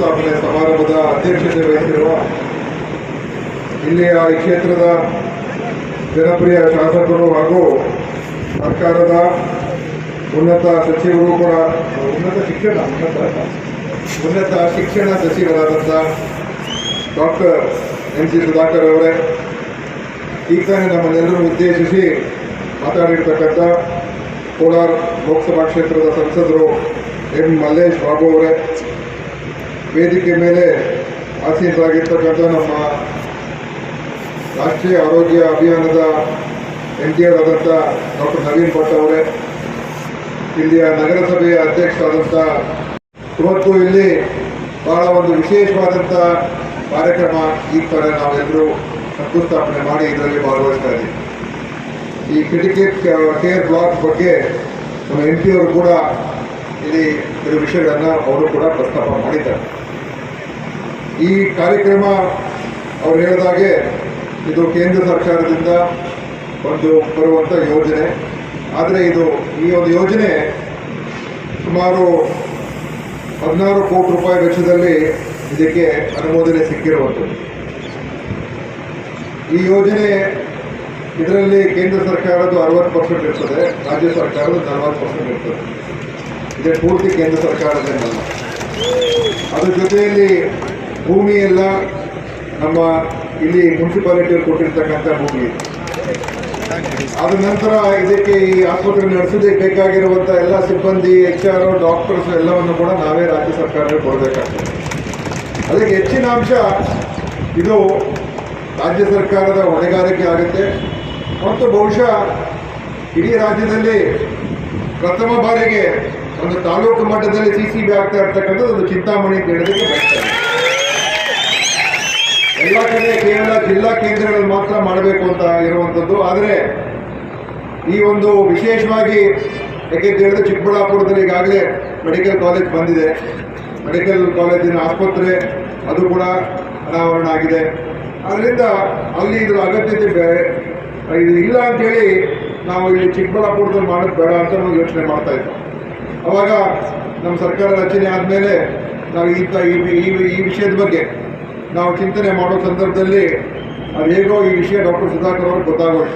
ಶಂಕುಸ್ಥಾಪನೆ ಸಮಾರಂಭದ ಅಧ್ಯಕ್ಷತೆ ವಹಿಸಿರುವ ಇಲ್ಲಿಯ ಈ ಕ್ಷೇತ್ರದ ಜನಪ್ರಿಯ ಶಾಸಕರು ಹಾಗೂ ಸರ್ಕಾರದ ಉನ್ನತ ಸಚಿವರು ಕೂಡ, ಉನ್ನತ ಶಿಕ್ಷಣ ಉನ್ನತ ಶಿಕ್ಷಣ ಸಚಿವರಾದಂಥ ಡಾಕ್ಟರ್ ಎಂ ಸಿ ಸುಧಾಕರ್ ಅವರೇ, ಈಗ ತಾನೇ ನಮ್ಮನ್ನೆಲ್ಲರೂ ಉದ್ದೇಶಿಸಿ ಮಾತಾಡಿರ್ತಕ್ಕಂಥ ಕೋಲಾರ ಲೋಕಸಭಾ ಕ್ಷೇತ್ರದ ಸಂಸದರು ಎಂ ಮಲ್ಲೇಶ್ ಬಾಬು ಅವರೇ ವೇದಿಕೆ ಮೇಲೆ ಆಸೀನರಾಗಿರ್ತಕ್ಕಂಥ ನಮ್ಮ ರಾಷ್ಟ್ರೀಯ ಆರೋಗ್ಯ ಅಭಿಯಾನದ ಎನ್ ಟಿ ಆರ್ ಆದಂಥ ಡಾಕ್ಟರ್ ನವೀನ್ ಭಟ್ ಅವರೇ, ಇಲ್ಲಿಯ ನಗರಸಭೆಯ ಅಧ್ಯಕ್ಷರಾದಂಥ ಇವತ್ತು ಇಲ್ಲಿ ಬಹಳ ಒಂದು ವಿಶೇಷವಾದಂಥ ಕಾರ್ಯಕ್ರಮ ಈ ಥರ ನಾವೆಲ್ಲರೂ ಶಂಕುಸ್ಥಾಪನೆ ಮಾಡಿ ಇದರಲ್ಲಿ ಭಾಗವಹಿಸ್ತಾ ಇದ್ದೀವಿ. ಈ ಕ್ರಿಟಿಕೇಟ್ ಕೇರ್ ಬ್ಲಾಕ್ ಬಗ್ಗೆ ನಮ್ಮ ಎಂ ಪಿ ಅವರು ಕೂಡ ಇಲ್ಲಿ ಕೆಲವು ವಿಷಯಗಳನ್ನು ಅವರು ಕೂಡ ಪ್ರಸ್ತಾಪ ಮಾಡಿದ್ದಾರೆ. ಈ ಕಾರ್ಯಕ್ರಮ ಅವರು ಹೇಳಿದಾಗೆ ಇದು ಕೇಂದ್ರ ಸರ್ಕಾರದಿಂದ ಒಂದು ಬರುವಂಥ ಯೋಜನೆ. ಆದರೆ ಇದು ಈ ಒಂದು ಯೋಜನೆ ಸುಮಾರು ಹದಿನಾರು ಕೋಟಿ ರೂಪಾಯಿ ವೆಚ್ಚದಲ್ಲಿ ಇದಕ್ಕೆ ಅನುಮೋದನೆ ಸಿಕ್ಕಿರುವಂಥದ್ದು. ಈ ಯೋಜನೆ ಇದರಲ್ಲಿ ಕೇಂದ್ರ ಸರ್ಕಾರದ್ದು ಅರವತ್ತು ಪರ್ಸೆಂಟ್ ಇರ್ತದೆ, ರಾಜ್ಯ ಸರ್ಕಾರದ ನಲವತ್ತು ಪರ್ಸೆಂಟ್ ಇರ್ತದೆ. ಇದೇ ಪೂರ್ತಿ ಕೇಂದ್ರ ಸರ್ಕಾರದಿಂದ ಅದರ ಜೊತೆಯಲ್ಲಿ ಭೂಮಿ ಎಲ್ಲ ನಮ್ಮ ಇಲ್ಲಿ ಮುನ್ಸಿಪಾಲಿಟಿಯಲ್ಲಿ ಕೊಟ್ಟಿರ್ತಕ್ಕಂಥ ಭೂಮಿ. ಅದ ನಂತರ ಇದಕ್ಕೆ ಈ ಆಸ್ಪತ್ರೆ ನಡೆಸೋದಕ್ಕೆ ಬೇಕಾಗಿರುವಂಥ ಎಲ್ಲ ಸಿಬ್ಬಂದಿ, ಎಚ್ ಆರ್ ಡಾಕ್ಟರ್ಸ್ ಎಲ್ಲವನ್ನು ಕೂಡ ನಾವೇ ರಾಜ್ಯ ಸರ್ಕಾರಕ್ಕೆ ಕೊಡಬೇಕಾಗ್ತದೆ. ಅದಕ್ಕೆ ಹೆಚ್ಚಿನ ಅಂಶ ಇದು ರಾಜ್ಯ ಸರ್ಕಾರದ ಹೊಣೆಗಾರಿಕೆ ಆಗುತ್ತೆ. ಮತ್ತು ಬಹುಶಃ ಇಡೀ ರಾಜ್ಯದಲ್ಲಿ ಪ್ರಥಮ ಬಾರಿಗೆ ಒಂದು ತಾಲೂಕು ಮಟ್ಟದಲ್ಲಿ ಸಿ ಸಿ ಬಿ ಆಗ್ತಾ ಇರ್ತಕ್ಕಂಥದ್ದು ಒಂದು ಚಿಂತಾಮಣಿ ಕೇಂದ್ರಕ್ಕೆ ಬರ್ತಾರೆ ಎಲ್ಲ ಕಡೆ ಕೇವಲ ಜಿಲ್ಲಾ ಕೇಂದ್ರಗಳಲ್ಲಿ ಮಾತ್ರ ಮಾಡಬೇಕು ಅಂತ ಇರುವಂಥದ್ದು. ಆದರೆ ಈ ಒಂದು ವಿಶೇಷವಾಗಿ ಯಾಕೆ ಹೇಳಿದ್ರೆ ಚಿಕ್ಕಬಳ್ಳಾಪುರದಲ್ಲಿ ಈಗಾಗಲೇ ಮೆಡಿಕಲ್ ಕಾಲೇಜ್ ಬಂದಿದೆ. ಮೆಡಿಕಲ್ ಕಾಲೇಜಿನ ಆಸ್ಪತ್ರೆ ಅದು ಕೂಡ ಅನಾವರಣ ಆಗಿದೆ. ಅದರಿಂದ ಅಲ್ಲಿ ಇದರ ಅಗತ್ಯತೆ ಇದು ಇಲ್ಲ ಅಂತೇಳಿ ನಾವು ಇಲ್ಲಿ ಚಿಕ್ಕಬಳ್ಳಾಪುರದಲ್ಲಿ ಮಾಡೋದು ಬೇಡ ಅಂತ ನಾವು ಯೋಚನೆ ಮಾಡ್ತಾ ಇದ್ವಿ. ಅವಾಗ ನಮ್ಮ ಸರ್ಕಾರ ರಚನೆ ಆದಮೇಲೆ ನಾವು ಇಂಥ ಈ ವಿಷಯದ ಬಗ್ಗೆ ನಾವು ಚಿಂತನೆ ಮಾಡೋ ಸಂದರ್ಭದಲ್ಲಿ ಅದು ಹೇಗೋ ಈ ವಿಷಯ ಡಾಕ್ಟರ್ ಸುಧಾಕರ್ ಅವ್ರಿಗೆ ಗೊತ್ತಾಗೋದು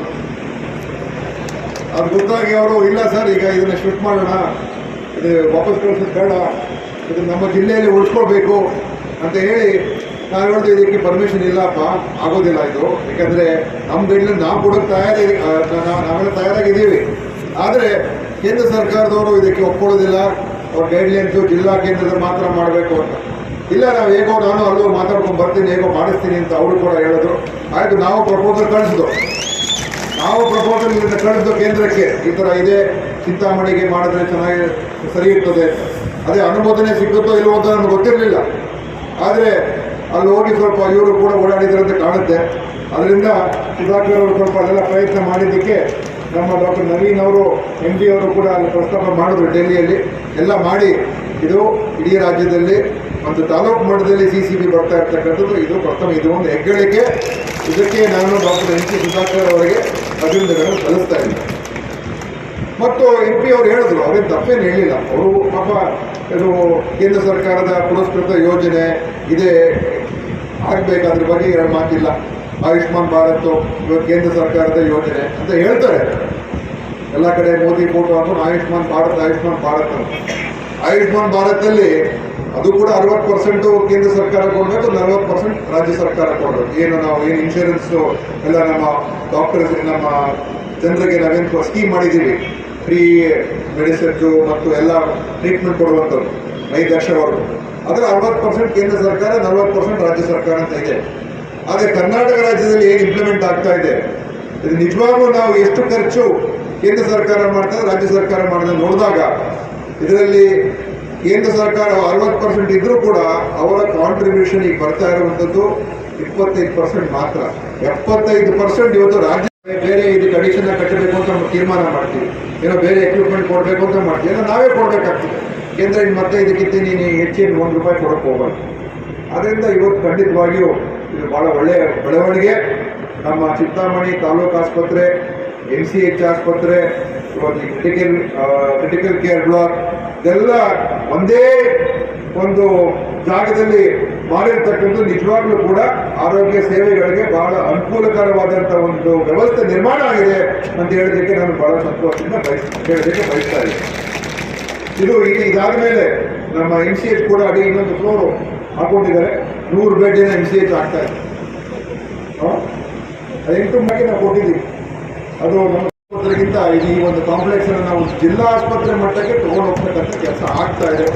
ಅದು ಗೊತ್ತಾಗಿ ಅವರು, ಇಲ್ಲ ಸರ್, ಈಗ ಇದನ್ನ ಶಿಫ್ಟ್ ಮಾಡೋಣ, ಇದು ವಾಪಸ್ ಕಳಿಸೋದು ಬೇಡ, ಇದು ನಮ್ಮ ಜಿಲ್ಲೆಯಲ್ಲಿ ಉಳಿಸ್ಕೊಳ್ಬೇಕು ಅಂತ ಹೇಳಿ ನಾನು ಹೇಳಿದೆ ಇದಕ್ಕೆ ಪರ್ಮಿಷನ್ ಇಲ್ಲಪ್ಪ, ಆಗೋದಿಲ್ಲ ಇದು. ಯಾಕಂದರೆ ನಮ್ಮ ಗೈಡ್ಲೈನ್ ನಾವು ಕೊಡೋಕೆ ತಯಾರಿ ನಾವೆಲ್ಲ ತಯಾರಾಗಿದ್ದೀವಿ. ಆದರೆ ಕೇಂದ್ರ ಸರ್ಕಾರದವರು ಇದಕ್ಕೆ ಒಪ್ಕೊಳ್ಳೋದಿಲ್ಲ. ಅವ್ರ ಗೈಡ್ಲೈನ್ಸು ಜಿಲ್ಲಾ ಕೇಂದ್ರದಲ್ಲಿ ಮಾತ್ರ ಮಾಡಬೇಕು ಅಂತ. ಇಲ್ಲ, ನಾವು ಹೇಗೋ ನಾನು ಅಲ್ಲೂ ಮಾತಾಡ್ಕೊಂಡು ಬರ್ತೀನಿ, ಹೇಗೋ ಮಾಡಿಸ್ತೀನಿ ಅಂತ ಅವರು ಕೂಡ ಹೇಳಿದ್ರು. ಆಯಿತು, ನಾವು ಪ್ರಪೋಸಲ್ ಕಳಿಸಿದ್ರು ನಾವು ಪ್ರಪೋಸಲ್ ಇದನ್ನು ಕಳಿಸ್ದು ಕೇಂದ್ರಕ್ಕೆ. ಈ ಥರ ಇದೆ, ಚಿಂತಾಮಣಿಗೆ ಮಾಡಿದ್ರೆ ಚೆನ್ನಾಗಿ ಸರಿ ಇರ್ತದೆ. ಅದೇ ಅನುಮೋದನೆ ಸಿಗುತ್ತೋ ಇಲ್ಲವೋ ಅಂತ ನನಗೆ ಗೊತ್ತಿರಲಿಲ್ಲ. ಆದರೆ ಅಲ್ಲಿ ಹೋಗಿ ಸ್ವಲ್ಪ ಇವರು ಕೂಡ ಓಡಾಡಿದ್ರಂತ ಕಾಣುತ್ತೆ. ಅದರಿಂದ ಸುಧಾಕರ್ ಸ್ವಲ್ಪ ಅದೆಲ್ಲ ಪ್ರಯತ್ನ ಮಾಡಿದ್ದಕ್ಕೆ ನಮ್ಮ ಡಾಕ್ಟರ್ ನವೀನ್ ಅವರು ಎಂ ಡಿ ಅವರು ಕೂಡ ಅಲ್ಲಿ ಪ್ರಸ್ತಾಪ ಮಾಡಿದ್ರು ಡೆಲ್ಲಿಯಲ್ಲಿ. ಎಲ್ಲ ಮಾಡಿ, ಇದು ಇಡೀ ರಾಜ್ಯದಲ್ಲಿ ಒಂದು ತಾಲೂಕು ಮಟ್ಟದಲ್ಲಿ ಸಿ ಸಿ ಬಿ ಬರ್ತಾ ಇರ್ತಕ್ಕಂಥದ್ದು, ಇದು ಪ್ರಥಮ, ಇದು ಒಂದು ಹೆಗ್ಗಳಿಕೆ. ಇದಕ್ಕೆ ನಾನು ಡಾಕ್ಟರ್ ಎನ್ ಸಿ ಸುಧಾಕರ್ ಅವರಿಗೆ ಅಭಿನಂದನೆಗಳನ್ನು ಸಲ್ಲಿಸ್ತಾ ಇದ್ದೀನಿ. ಮತ್ತು ಎಂ ಪಿ ಅವರು ಹೇಳಿದ್ರು ಅವ್ರೇನು ತಪ್ಪೇನು ಹೇಳಿಲ್ಲ. ಅವರು ಪಾಪ ಇದು ಕೇಂದ್ರ ಸರ್ಕಾರದ ಪುರಸ್ಕೃತ ಯೋಜನೆ ಇದೆ, ಆಗಬೇಕಾದ್ರ ಬಗ್ಗೆ ಎರಡು ಮಾತಿಲ್ಲ. ಆಯುಷ್ಮಾನ್ ಭಾರತ್ ಕೇಂದ್ರ ಸರ್ಕಾರದ ಯೋಜನೆ ಅಂತ ಹೇಳ್ತಾರೆ. ಎಲ್ಲ ಕಡೆ ಮೋದಿ ಫೋಟೋ ಹಾಕೊಂಡು ಆಯುಷ್ಮಾನ್ ಭಾರತ್ ಆಯುಷ್ಮಾನ್ ಭಾರತ್ ಅಂತ. ಆಯುಷ್ಮಾನ್ ಭಾರತಲ್ಲಿ ಅದು ಕೂಡ ಅರವತ್ತು ಪರ್ಸೆಂಟು ಕೇಂದ್ರ ಸರ್ಕಾರ ಕೊಡಬೇಕು ನಲವತ್ತು ಪರ್ಸೆಂಟ್ ರಾಜ್ಯ ಸರ್ಕಾರ ಕೊಡಬೇಕು. ಏನು ನಾವು, ಏನು ಇನ್ಶೂರೆನ್ಸು ಎಲ್ಲ ನಮ್ಮ ಡಾಕ್ಟರ್ಸ್ ನಮ್ಮ ಜನರಿಗೆ ನಾವೇನು ಸ್ಕೀಮ್ ಮಾಡಿದ್ದೀವಿ. ಫ್ರೀ ಮೆಡಿಸಿನ್ಸು ಮತ್ತು ಎಲ್ಲ ಟ್ರೀಟ್ಮೆಂಟ್ ಕೊಡುವಂಥದ್ದು. ಐದು ಲಕ್ಷವರೆಗೂ. ಅದರ ಅರವತ್ತು ಪರ್ಸೆಂಟ್ ಕೇಂದ್ರ ಸರ್ಕಾರ, ನಲವತ್ತು ಪರ್ಸೆಂಟ್ ರಾಜ್ಯ ಸರ್ಕಾರ ಅಂತ ಇದೆ. ಆದರೆ ಕರ್ನಾಟಕ ರಾಜ್ಯದಲ್ಲಿ ಏನು ಇಂಪ್ಲಿಮೆಂಟ್ ಆಗ್ತಾ ಇದೆ? ನಿಜವಾಗ್ಲೂ ನಾವು ಎಷ್ಟು ಖರ್ಚು ಕೇಂದ್ರ ಸರ್ಕಾರ ಮಾಡ್ತಾ ರಾಜ್ಯ ಸರ್ಕಾರ ಮಾಡಿದ್ರೆ ನೋಡಿದಾಗ, ಇದರಲ್ಲಿ ಕೇಂದ್ರ ಸರ್ಕಾರ ಅರವತ್ತು ಪರ್ಸೆಂಟ್ ಇದ್ರೂ ಕೂಡ ಅವರ ಕಾಂಟ್ರಿಬ್ಯೂಷನ್ ಈಗ ಬರ್ತಾ ಇರುವಂಥದ್ದು ಇಪ್ಪತ್ತೈದು ಪರ್ಸೆಂಟ್ ಮಾತ್ರ. ಎಪ್ಪತ್ತೈದು ಪರ್ಸೆಂಟ್ ಇವತ್ತು ರಾಜ್ಯ ಬೇರೆ ಇದು ಅಡಿಷನ್ ಕಟ್ಟಬೇಕು ಅಂತ ನಾವು ತೀರ್ಮಾನ ಮಾಡ್ತೀವಿ. ಏನೋ ಬೇರೆ ಎಕ್ವಿಪ್ಮೆಂಟ್ ಕೊಡಬೇಕು ಅಂತ ಮಾಡ್ತೀವಿ. ಏನೋ ನಾವೇ ಕೊಡಬೇಕಾಗ್ತದೆ. ಕೇಂದ್ರ ಮತ್ತೆ ಇದಕ್ಕಿಂತ ನೀನು ಹೆಚ್ಚಿನ ಒಂದು ರೂಪಾಯಿ ಕೊಡೋಕೆ ಹೋಗಲ್ಲ. ಅದರಿಂದ ಇವತ್ತು ಖಂಡಿತವಾಗಿಯೂ ಇದು ಬಹಳ ಒಳ್ಳೆಯ ಬೆಳವಣಿಗೆ. ನಮ್ಮ ಚಿಂತಾಮಣಿ ತಾಲೂಕು ಆಸ್ಪತ್ರೆ ಎಂ ಸಿ ಎಚ್ ಆಸ್ಪತ್ರೆ ಕ್ರಿಟಿಕಲ್ ಕ್ರಿಟಿಕಲ್ ಕೇರ್ ಬ್ಲಾಕ್, ಇದೆಲ್ಲ ಒಂದೇ ಒಂದು ಜಾಗದಲ್ಲಿ ಮಾಡಿರ್ತಕ್ಕಂಥ ನಿಜವಾಗ್ಲೂ ಕೂಡ ಆರೋಗ್ಯ ಸೇವೆಗಳಿಗೆ ಬಹಳ ಅನುಕೂಲಕರವಾದಂಥ ಒಂದು ವ್ಯವಸ್ಥೆ ನಿರ್ಮಾಣ ಆಗಿದೆ ಅಂತ ಹೇಳೋದಕ್ಕೆ ನಾನು ಬಹಳ ಸಂತೋಷದಿಂದ ಬಯಸ್ ಹೇಳೋದಕ್ಕೆ ಬಯಸ್ತಾ ಇದು ಈಗ ಇದಾದ ಮೇಲೆ ನಮ್ಮ ಎಂ ಸಿ ಎಚ್ ಕೂಡ ಅಡಿ ಇನ್ನೊಂದು ಫ್ಲೋರು ಹಾಕೊಂಡಿದ್ದಾರೆ. ನೂರು ಬೆಡ್ಡಿನ ಎಂ ಸಿ ಎಚ್ ಆಗ್ತಾ ಇದೆ. ಎಂಟು ಮಟ್ಟಿಗೆ ನಾವು ಕೊಟ್ಟಿದ್ದೀವಿ. ಅದು ನಮ್ಮ ಆಸ್ಪತ್ರೆಗಿಂತ ಈ ಒಂದು ಕಾಂಪ್ಲೆಕ್ಸ್ ಅನ್ನು ನಾವು ಜಿಲ್ಲಾ ಆಸ್ಪತ್ರೆ ಮಟ್ಟಕ್ಕೆ ತಗೊಂಡು ಹೋಗ್ತಕ್ಕಂಥ ಕೆಲಸ ಆಗ್ತಾ ಇದೆ.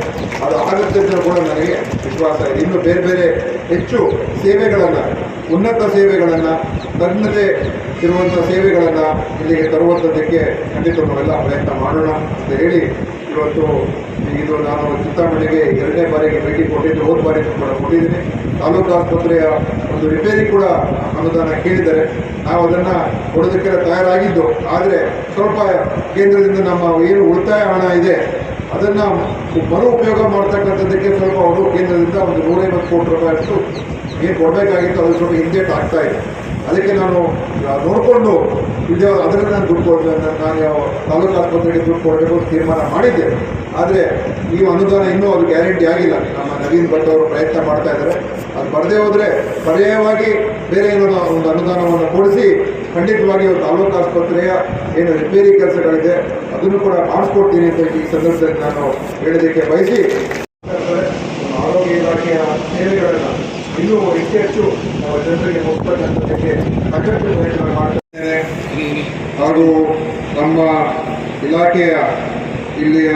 ಅದು ಆಗುತ್ತೆ ಅಂತ ಕೂಡ ನನಗೆ ವಿಶ್ವಾಸ ಇದೆ. ಇನ್ನು ಬೇರೆ ಬೇರೆ ಹೆಚ್ಚು ಸೇವೆಗಳನ್ನು, ಉನ್ನತ ಸೇವೆಗಳನ್ನು, ತನ್ನದೇ ಇರುವಂಥ ಸೇವೆಗಳನ್ನು ಇಲ್ಲಿಗೆ ತರುವಂಥದ್ದಕ್ಕೆ ಖಂಡಿತ ನಾವೆಲ್ಲ ಪ್ರಯತ್ನ ಮಾಡೋಣ ಅಂತ ಹೇಳಿ ಇವತ್ತು ಇದು ನಾನು ಚಿಂತಾಮಣಿಗೆ ಎರಡನೇ ಬಾರಿಗೆ ಭೇಟಿ ಕೊಟ್ಟಿದ್ದು, ಹೋದ ಬಾರಿ ಕೂಡ ಕೊಟ್ಟಿದ್ದೀನಿ ತಾಲೂಕು ಆಸ್ಪತ್ರೆಯ ಒಂದು ರಿಪೇರಿ ಕೂಡ ಅನುದಾನ ಕೇಳಿದ್ದಾರೆ. ನಾವು ಅದನ್ನು ಕೊಡೋದಕ್ಕೆ ತಯಾರಾಗಿದ್ದು. ಆದರೆ ಸ್ವಲ್ಪ ಕೇಂದ್ರದಿಂದ ನಮ್ಮ ಏನು ಉಳಿತಾಯ ಹಣ ಇದೆ, ಅದನ್ನು ಮರು ಉಪಯೋಗ ಮಾಡ್ತಕ್ಕಂಥದ್ದಕ್ಕೆ ಸ್ವಲ್ಪ ಅವರು ಕೇಂದ್ರದಿಂದ ಒಂದು ನೂರೈವತ್ತು ಕೋಟಿ ರೂಪಾಯಿ ಅಷ್ಟು ಏನು ಕೊಡಬೇಕಾಗಿತ್ತು, ಅದು ಸ್ವಲ್ಪ ಹಿಂದೇಟ್ ಆಗ್ತಾ ಇದೆ. ಅದಕ್ಕೆ ನಾನು ನೋಡಿಕೊಂಡು ವಿದ್ಯಾ ಅದರಲ್ಲಿ ನಾನು ದುಡ್ಡು ಕೊಡ್ಬೇಕು ನಾನು ಯಾವ ತಾಲೂಕು ಆಸ್ಪತ್ರೆಗೆ ದುಡ್ಡು ಕೊಡಬೇಕು ತೀರ್ಮಾನ ಮಾಡಿದ್ದೆ ಆದರೆ ಈ ಅನುದಾನ ಇನ್ನೂ ಅದು ಗ್ಯಾರಂಟಿ ಆಗಿಲ್ಲ. ನಮ್ಮ ನವೀನ್ ಭಟ್ ಅವರು ಪ್ರಯತ್ನ ಮಾಡ್ತಾ ಇದ್ದಾರೆ. ಅದು ಬರದೇ ಹೋದರೆ ಪರ್ಯಾಯವಾಗಿ ಬೇರೆ ಏನೋ ಒಂದು ಅನುದಾನವನ್ನು ಕೊಡಿಸಿ ಖಂಡಿತವಾಗಿ ಅವರು ತಾಲೂಕು ಆಸ್ಪತ್ರೆಯ ಏನು ರಿಪೇರಿ ಕೆಲಸಗಳಿದೆ, ಅದನ್ನು ಕೂಡ ಮಾಡಿಸ್ಕೊಡ್ತೀನಿ ಅಂತ ಈ ಸಂದರ್ಭದಲ್ಲಿ ನಾನು ಹೇಳೋದಕ್ಕೆ ಬಯಸಿ ಆರೋಗ್ಯ ಇಲಾಖೆಯ ಸೇವೆಗಳನ್ನು ಇನ್ನೂ ಹೆಚ್ಚು ಹೆಚ್ಚು ಜನರಿಗೆ ಮುಟ್ತಕ್ಕಂಥದ್ದಕ್ಕೆ ಸಾಕಷ್ಟು ಪ್ರಯತ್ನ ಹಾಗೂ ನಮ್ಮ ಇಲಾಖೆಯ ಇಲ್ಲಿಯ